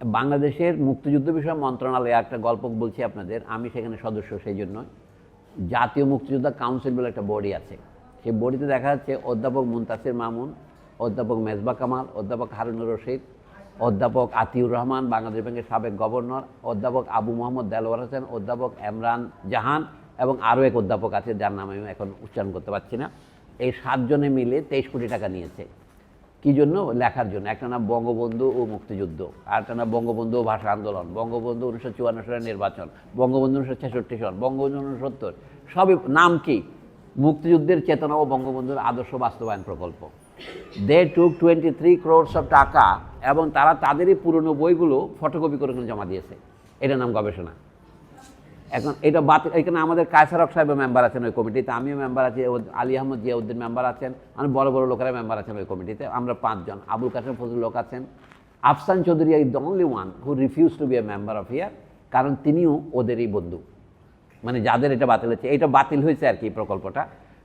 বাংলাদেশের মুক্তিযুদ্ধ বিষয় মন্ত্রণালয়ে একটা গল্প বলছি আপনাদের, আমি সেখানে সদস্য, সেই জন্য জাতীয় মুক্তিযোদ্ধা কাউন্সিল বলে একটা বডি আছে। সেই বডিতে দেখা যাচ্ছে অধ্যাপক মুনতাসির মামুন, অধ্যাপক মেজবা কামাল, অধ্যাপক হারুনুর রশিদ, অধ্যাপক আতিউর রহমান, বাংলাদেশ ব্যাংকের সাবেক গভর্নর, অধ্যাপক আবু মোহাম্মদ দেলওয়ার হোসেন, অধ্যাপক এমরান জাহান এবং আরও এক অধ্যাপক আছে যার নাম আমি এখন উচ্চারণ করতে পারছি না। এই সাতজনে মিলে তেইশ কোটি টাকা নিয়েছে। কি জন্য? লেখার জন্য। একটা নাম বঙ্গবন্ধু ও মুক্তিযুদ্ধ, আর একটা নাম বঙ্গবন্ধু ও ভাষা আন্দোলন, বঙ্গবন্ধু উনিশশো চুয়ান্ন সালের নির্বাচন, বঙ্গবন্ধু উনিশশো ছেষট্টি সন বঙ্গবন্ধু উনসত্তর সবই নাম কি? মুক্তিযুদ্ধের চেতনা ও বঙ্গবন্ধুর আদর্শ বাস্তবায়ন প্রকল্প। They took twenty three crores of taka এবং তারা তাদেরই পুরনো বইগুলো ফটোকপি করে জমা দিয়েছে। এটার নাম গবেষণা। এখন এটা বাতিল, এখানে আমাদের কায়সারক সাহেব মেম্বার আছেন ওই কমিটিতে আমিও মেম্বার আছি আলী আহমদ জিয়াউদ্দিন মেম্বার আছেন মানে বড় বড় লোকেরা মেম্বার আছেন ওই কমিটিতে আমরা পাঁচজন। আবুল কাসেম ফজল লোক আছেন। Afsan Chowdhury is the only one who refuse to be a member of year কারণ তিনিও ওদেরই বন্ধু। মানে যাদের এটা বাতিল হচ্ছে, এটা বাতিল হয়েছে আর কি প্রকল্পটা।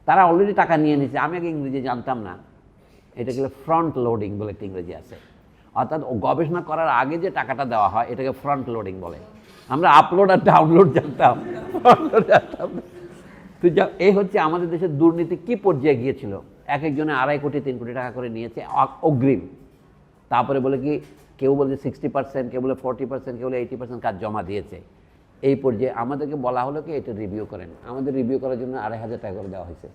তারা অলরেডি টাকা নিয়ে নিয়েছে, আমি আগে ইংরেজি জানতাম না। এটাকে ফ্রন্ট লোডিং বলে একটা ইংরেজি আছে। অর্থাৎ গবেষণা করার আগে যে টাকাটা দেওয়া হয়, এটাকে ফ্রন্ট লোডিং বলে। আমরা আপলোড আর ডাউনলোড জানতাম। তো যা এই হচ্ছে আমাদের দেশের দুর্নীতি কি পর্যায়ে গিয়েছিল? এক একজনে আড়াই কোটি, তিন কোটি টাকা করে নিয়েছে অগ্রিম। তারপরে বলে কি, কেউ বলে সিক্সটি পার্সেন্ট কেউ বলে ফোর্টি পার্সেন্ট কেউ বলে এইটি পার্সেন্ট কাজ জমা দিয়েছে। এই পর্যায়ে আমাদেরকে বলা হলো কি, এটা রিভিউ করেন। আমাদের রিভিউ করার জন্য আড়াই হাজার টাকা করে দেওয়া হয়েছে।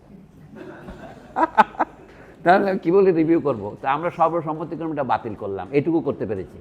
তাহলে কী বলে রিভিউ করব? তা আমরা সর্বসম্মতিক্রমে এটা বাতিল করলাম। এটুকু করতে পেরেছি।